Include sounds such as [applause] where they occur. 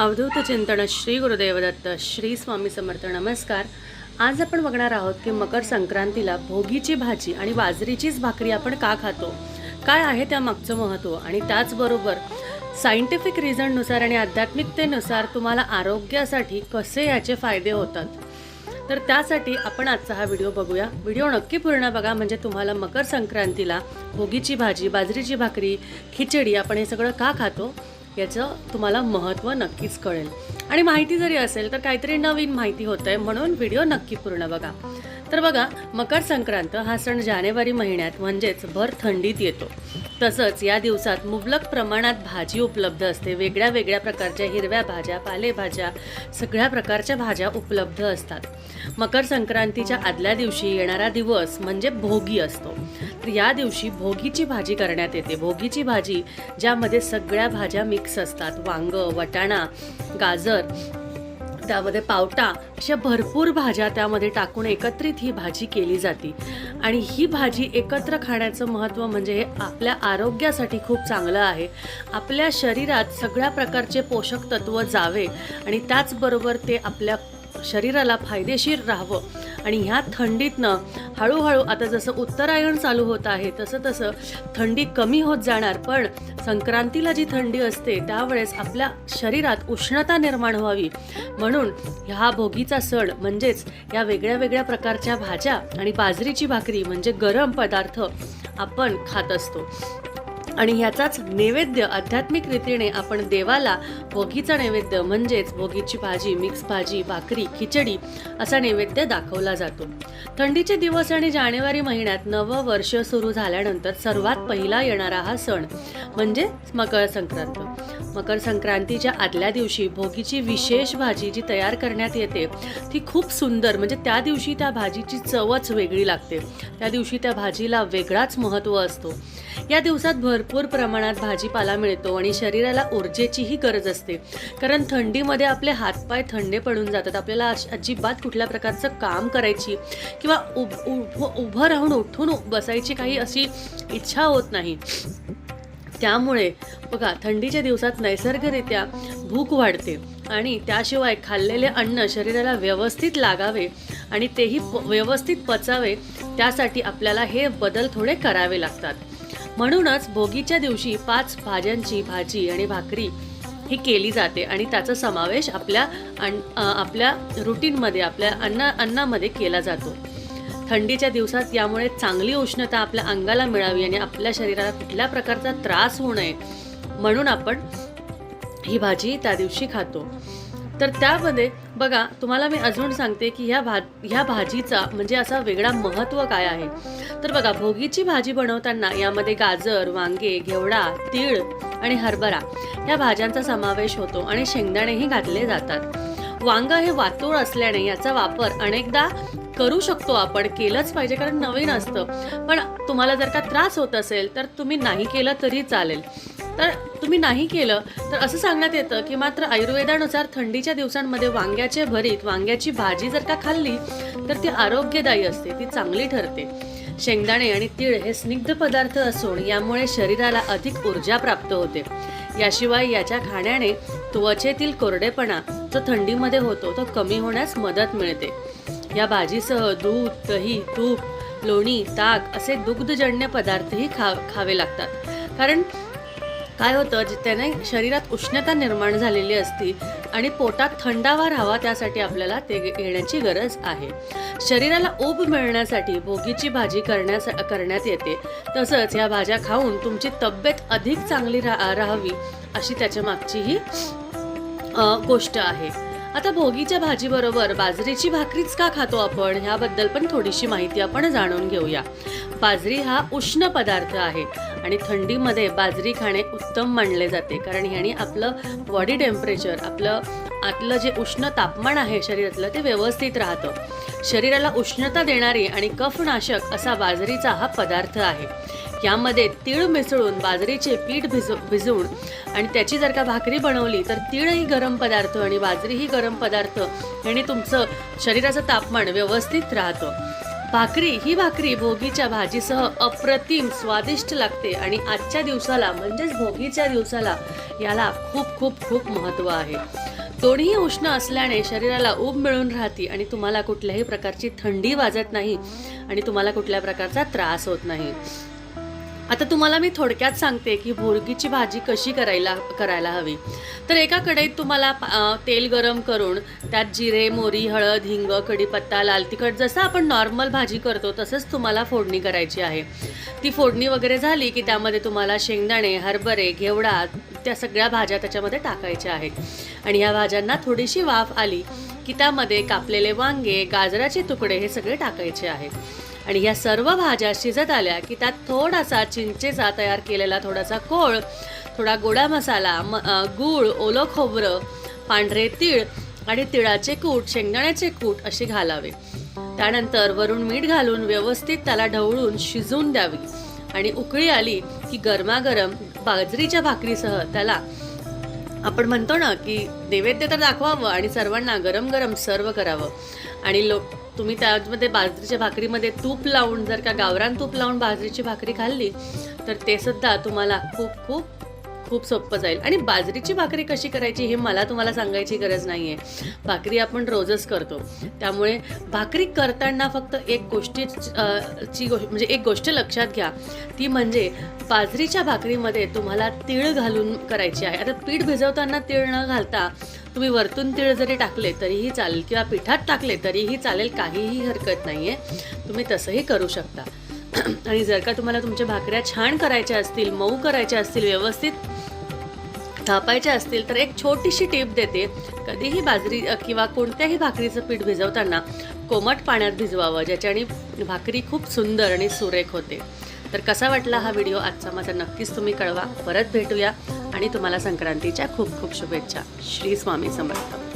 अवधूत चिंतन श्री गुरुदेवदत्त श्री स्वामी समर्थ. नमस्कार. आज आपण बघणार आहोत की मकर संक्रांतीला भोगीची भाजी आणि बाजरीचीच भाकरी आपण का खातो? काय आहे त्या मागचं महत्त्व आणि त्याचबरोबर सायंटिफिक रिझननुसार आणि आध्यात्मिकतेनुसार तुम्हाला आरोग्यासाठी कसे याचे फायदे होतात? तर त्यासाठी आपण आजचा हा व्हिडिओ बघूया. व्हिडिओ नक्की पूर्ण बघा म्हणजे तुम्हाला मकर संक्रांतीला भोगीची भाजी बाजरीची भाकरी खिचडी आपण हे सगळं का खातो? याचं तुम्हाला महत्त्व नक्कीच कळेल. आणि माहिती जरी असेल तर काहीतरी नवीन माहिती होतं आहे म्हणून व्हिडिओ नक्की पूर्ण बघा. तर बघा मकर संक्रांत हा सण जानेवारी महिन्यात म्हणजेच भर थंडीत येतो. तसंच या दिवसात मुबलक प्रमाणात भाजी उपलब्ध असते. वेगळ्या वेगळ्या प्रकारच्या हिरव्या भाज्या पालेभाज्या सगळ्या प्रकारच्या भाज्या उपलब्ध असतात. मकर संक्रांतीच्या आदल्या दिवशी येणारा दिवस म्हणजे भोगी असतो. तर या दिवशी भोगीची भाजी करण्यात येते. भोगीची भाजी ज्यामध्ये सगळ्या भाज्या मिक्स असतात. वांग वटाणा गाजर त्यामध्ये पावटा अशा भरपूर भाज्या त्यामध्ये टाकून एकत्रित ही भाजी केली जाते. आणि ही भाजी एकत्र खाण्याचं महत्त्व म्हणजे हे आपल्या आरोग्यासाठी खूप चांगलं आहे. आपल्या शरीरात सगळ्या प्रकारचे पोषक तत्व जावे आणि त्याचबरोबर ते आपल्या शरीराला फायदेशीर राहावं. आणि ह्या थंडीतनं हळूहळू आता जसं उत्तरायण चालू होत आहे तसं तसं थंडी कमी होत जाणार. पण संक्रांतीला जी थंडी असते त्यावेळेस आपल्या शरीरात उष्णता निर्माण व्हावी. म्हणून हा भोगीचा सण म्हणजेच या वेगळ्या वेगळ्या प्रकारच्या भाज्या आणि बाजरीची भाकरी म्हणजे गरम पदार्थ आपण खात असतो. आणि ह्याचाच नैवेद्य आध्यात्मिक रीतीने आपण देवाला भोगीचा नैवेद्य म्हणजेच भोगीची भाजी मिक्स भाजी भाकरी खिचडी असा नैवेद्य दाखवला जातो. थंडीचे दिवस आणि जानेवारी महिन्यात नवं वर्ष सुरू झाल्यानंतर सर्वात पहिला येणारा हा सण म्हणजे मकर संक्रांत. मकर संक्रांतीच्या आदल्या दिवशी भोगीची विशेष भाजी जी तयार करण्यात येते ती खूप सुंदर म्हणजे त्या दिवशी त्या भाजीची चवच वेगळी लागते. त्या दिवशी त्या भाजीला वेगळाच महत्त्व असतो. या दिवसात भरपूर प्रमाणात भाजीपाला मिळतो आणि शरीराला ऊर्जेचीही गरज असते. कारण थंडीमध्ये आपले हातपाय थंडे पडून जातात. आपल्याला अजिबात कुठल्या प्रकारचं काम करायची किंवा उभ उभ- उभं राहून उठून बसायची काही अशी इच्छा होत नाही. त्यामुळे बघा थंडीच्या दिवसात नैसर्गरित्या भूक वाढते आणि त्याशिवाय खाल्लेले अन्न शरीराला व्यवस्थित लागावे आणि तेही प- व्यवस्थित पचावे त्यासाठी आपल्याला हे बदल थोडे करावे लागतात. म्हणूनच भोगीच्या दिवशी पाच भाज्यांची भाजी आणि भाकरी ही केली जाते आणि त्याचा समावेश आपल्या अन अ, आपल्या रुटीनमध्ये आपल्या अन्न अन्नामध्ये केला जातो. थंडीच्या दिवसात यामुळे चांगली उष्णता आपल्या अंगाला मिळावी आणि आपल्या शरीराला कुठल्या प्रकारचा त्रास होऊ नये म्हणून आपण ही भाजी त्या दिवशी खातो. तर त्यामध्ये बघा तुम्हाला मी अजून सांगते की ह्या भा ह्या भाजीचा म्हणजे असा वेगळा महत्त्व काय आहे. तर बघा भोगीची भाजी बनवताना यामध्ये गाजर वांगे घेवडा तीळ आणि हरभरा ह्या भाज्यांचा समावेश होतो आणि शेंगदाणेही घातले जातात. वांग हे वातूळ असल्याने याचा वापर अनेकदा करू शकतो आपण केलंच पाहिजे कारण नवीन असतं. पण तुम्हाला जर का त्रास होत असेल तर तुम्ही नाही केलं तरी चालेल. तर तुम्ही नाही केलं तर असं सांगण्यात येतं की मात्र आयुर्वेदानुसार थंडीच्या दिवसांमध्ये वांग्याचे भरीत वांग्याची भाजी जर का खाल्ली तर ती आरोग्यदायी असते ती चांगली ठरते. शेंगदाणे आणि तीळ हे स्निग्ध पदार्थ असून यामुळे शरीराला अधिक ऊर्जा प्राप्त होते. याशिवाय याच्या खाण्याने त्वचेतील कोरडेपणा जो थंडीमध्ये होतो तो कमी होण्यास मदत मिळते. या भाजीसह दूध दही तूप लोणी ताक असे दुग्धजन्य पदार्थही खा खावे लागतात. कारण काय होतं त्याने शरीरात उष्णता निर्माण झालेली असती आणि पोटात थंडावा राहावा त्यासाठी आपल्याला ते घेण्याची गरज आहे. शरीराला ऊब मिळण्यासाठी भोगीची भाजी करण्यास करण्यात येते. तसंच या भाज्या खाऊन तुमची तब्येत अधिक चांगली रा राहावी अशी त्याच्या मागची ही गोष्ट आहे. आता भोगीच्या भाजीबरोबर बाजरीची भाकरीच का खातो आपण? ह्याबद्दल पण थोडीशी माहिती आपण जाणून घेऊया. बाजरी हा उष्ण पदार्थ आहे आणि थंडीमध्ये बाजरी खाणे उत्तम मानले जाते. कारण ह्याने आपलं बॉडी टेम्परेचर आपलं आतलं जे उष्ण तापमान आहे शरीरातलं ते व्यवस्थित राहतं. शरीराला उष्णता देणारी आणि कफनाशक असा बाजरीचा हा पदार्थ आहे. यामध्ये तीळ मिसळून बाजरीचे पीठ भिजव भिजवून आणि त्याची जर का भाकरी बनवली तर तीळही गरम पदार्थ आणि बाजरीही गरम पदार्थ याने तुमचं शरीराचं तापमान व्यवस्थित राहतं. भाकरी ही भाकरी भोगीच्या भाजीसह अप्रतिम स्वादिष्ट लागते आणि आजच्या दिवसाला म्हणजेच भोगीच्या दिवसाला याला खूप खूप खूप महत्त्व आहे. दोन्ही उष्ण असल्याने शरीराला ऊब मिळून राहते आणि तुम्हाला कुठल्याही प्रकारची थंडी वाजत नाही आणि तुम्हाला कुठल्या प्रकारचा त्रास होत नाही. आता तुम्हाला मी थोडक्यात सांगते की भोरगीची भाजी कशी करायला करायला हवी. तर एका कढईत तुम्हाला तेल गरम करून त्यात जिरे मोरी हळद हिंग कढीपत्ता लाल तिखट जसं आपण नॉर्मल भाजी करतो तसंच तुम्हाला फोडणी करायची आहे. ती फोडणी वगैरे झाली की त्यामध्ये तुम्हाला शेंगदाणे हरभरे घेवडा त्या सगळ्या भाज्या त्याच्यामध्ये टाकायच्या आहेत. आणि या भाज्यांना थोडीशी वाफ आली की त्यामध्ये कापलेले वांगे गाजराचे तुकडे हे सगळे टाकायचे आहेत. आणि ह्या सर्व भाज्या शिजत आल्या की त्यात थोडासा चिंचेचा तयार केलेला थोडासा कोळ थोडा गोडा मसाला म गूळ ओलं खोबरं पांढरे तीळ आणि तिळाचे कूट शेंगदाण्याचे कूट असे घालावे. त्यानंतर वरून मीठ घालून व्यवस्थित त्याला ढवळून शिजवून द्यावी. आणि उकळी आली की गरमागरम बाजरीच्या भाकरीसह त्याला आपण म्हणतो ना की नैवेद्य तर दाखवावं आणि सर्वांना गरम गरम सर्व करावं. आणि लोक तुम्ही त्यामध्ये बाजरीच्या भाकरीमध्ये तूप लावून जर का गावरान तूप लावून बाजरीची भाकरी खाल्ली तर ते सुद्धा तुम्हाला खूप खूप खूप सोपं जाईल. आणि बाजरीची भाकरी कशी करायची हे मला तुम्हाला सांगायची गरज नाही आहे भाकरी आपण रोजच करतो. त्यामुळे भाकरी करताना फक्त एक गोष्टी ची गोष्ट म्हणजे एक गोष्ट लक्षात घ्या. ती म्हणजे बाजरीच्या भाकरीमध्ये तुम्हाला तीळ घालून करायची आहे. आता पीठ भिजवताना तीळ न घालता तुम्ही वरतून तीळ जरी टाकले तरीही चालेल किंवा पिठात टाकले तरीही चालेल काहीही हरकत नाही आहे तुम्ही तसंही करू शकता. [clears throat] आणि जर का तुम्हाला तुमच्या भाकऱ्या छान करायच्या असतील मऊ करायच्या असतील व्यवस्थित थापायच्या असतील तर एक छोटीशी टीप देते. कधीही बाजरी किंवा कोणत्याही भाकरीचं पीठ भिजवताना कोमट पाण्यात भिजवावं ज्याच्याने भाकरी खूप सुंदर आणि सुरेख होते. तर कसा वाटला हा व्हिडिओ आजचा माझा नक्कीच तुम्ही कळवा. परत भेटूया आणि तुम्हाला संक्रांतीच्या खूप खूप शुभेच्छा. श्री स्वामी समर्थ.